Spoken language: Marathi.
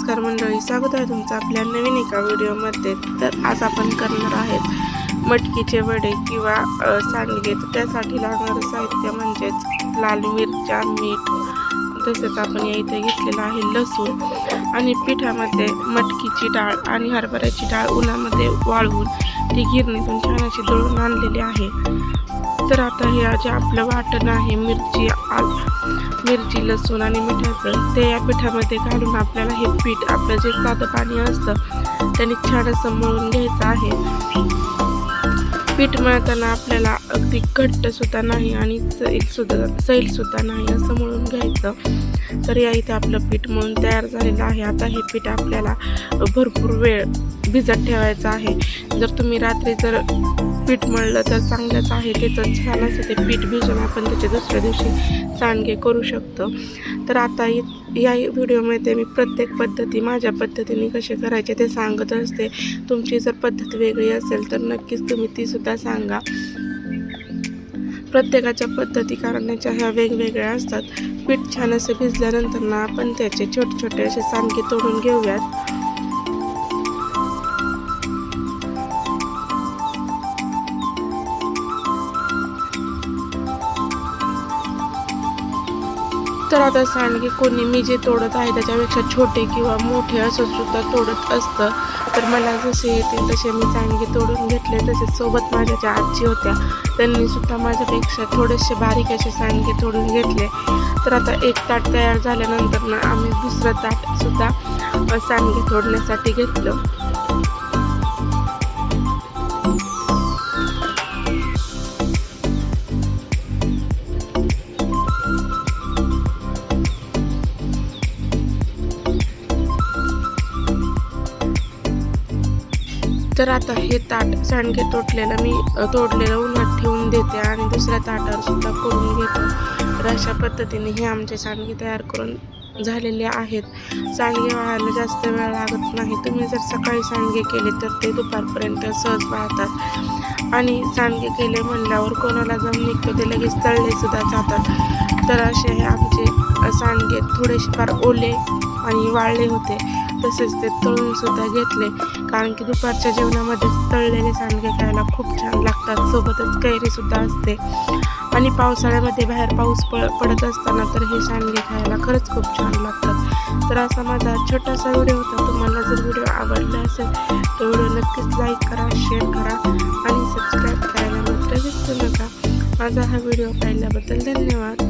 नमस्कार मंडळी स्वागत आहे तुमचं आपल्या नवीन एका व्हिडिओमध्ये. तर आज आपण करणार आहेत मटकीचे वडे किंवा सांडगे. तर त्यासाठी लागणारं साहित्य म्हणजेच लाल मिरच्या मीठ. तसेच आपण या इथे घेतलेलं आहे लसूण. आणि पिठामध्ये मटकीची डाळ आणि हरभऱ्याची डाळ उन्हामध्ये वाळवून ती गिरणीतून छान अशी दळून आणलेली आहे. तर आता हे जे आपलं वाटण आहे मिरची आल मिरची लसूण आणि मिठाचं ते या पिठामध्ये घालून आपल्याला हे पीठ आपलं जे साधं पाणी असतं त्याने छान असं मळून घ्यायचं आहे. पीठ मळताना आपल्याला अगदी घट्ट सुद्धा नाही आणि सैल सुद्धा सैल सुद्धा नाही असं मळून घ्यायचं. तर या इथे आपलं पीठ मळून तयार झालेलं आहे. आता हे पीठ आपल्याला भरपूर वेळ भिजत ठेवायचं आहे. जर तुम्ही रात्री जर पीठ मळलं तर चांगलंच आहे. त्याचं छान असं ते पीठ भिजून आपण त्याच्या दुसऱ्या दिवशी सांडगे करू शकतो. तर आता इ- या व्हिडिओमध्ये मी प्रत्येक पद्धती माझ्या पद्धतीने कसे करायचे ते सांगत असते. तुमची जर पद्धत वेगळी असेल तर नक्कीच तुम्ही तीसुद्धा सांगा. प्रत्येकाच्या पद्धती करण्याच्या ह्या वेगवेगळ्या असतात. पीठ छान असं भिजल्यानंतर ना आपण त्याचे छोटे छोटे असे सांडगे तोडून घेऊयात. तर आता सांडगे कोणी मी जे तोडत आहे त्याच्यापेक्षा छोटे किंवा मोठे असं सुद्धा तोडत असतं. तर मला जसे येतील तसे मी सांडगे तोडून घेतले. तसेच सोबत माझ्या ज्या आजी होत्या. त्यांनी सुद्धा माझ्यापेक्षा थोडेसे बारीक असे सांडगे तोडून घेतले. तर आता एक ताट तयार झाल्यानंतर ना आम्ही दुसरं ताटसुद्धा सांगे सांडगे तोडण्यासाठी घेतलं. तर आता हे ताट सांडगे तोडलेलं मी तोडलेलं उन्हात ठेवून देते आणि दुसऱ्या ताटावर सुद्धा करून घेते. तर अशा पद्धतीने हे आमचे सांडगे तयार करून झालेले आहेत. सांडगे वाळायला जास्त वेळ लागत नाही. तुम्ही जर सकाळी सांडगे केले तर ते दुपारपर्यंत सहज वाळतात. आणि सांडगे केले म्हणल्यावर कोणाला जम निघतो ते लगेच तळले सुद्धा जातात. तर असे हे आमचे सांडगे थोडेसे फार ओले आणि वाळले होते. तसेच ते तळून सुद्धा घेतले. कारण की दुपारच्या जेवणामध्येच तळलेले सांडगे खायला खूप छान लागतात. सोबतच कैरी सुद्धा असते. आणि पावसाळ्यामध्ये बाहेर पाऊस पड पडत असताना तर हे सांडगे खायला खरंच खूप छान लागतात. तर असा माझा छोटासा व्हिडिओ होता. तुम्हाला जर व्हिडिओ आवडला असेल तर व्हिडिओ नक्कीच लाईक करा शेअर करा आणि सबस्क्राईब करायला मात्र विसरू नका. माझा हा व्हिडिओ पाहिल्याबद्दल धन्यवाद.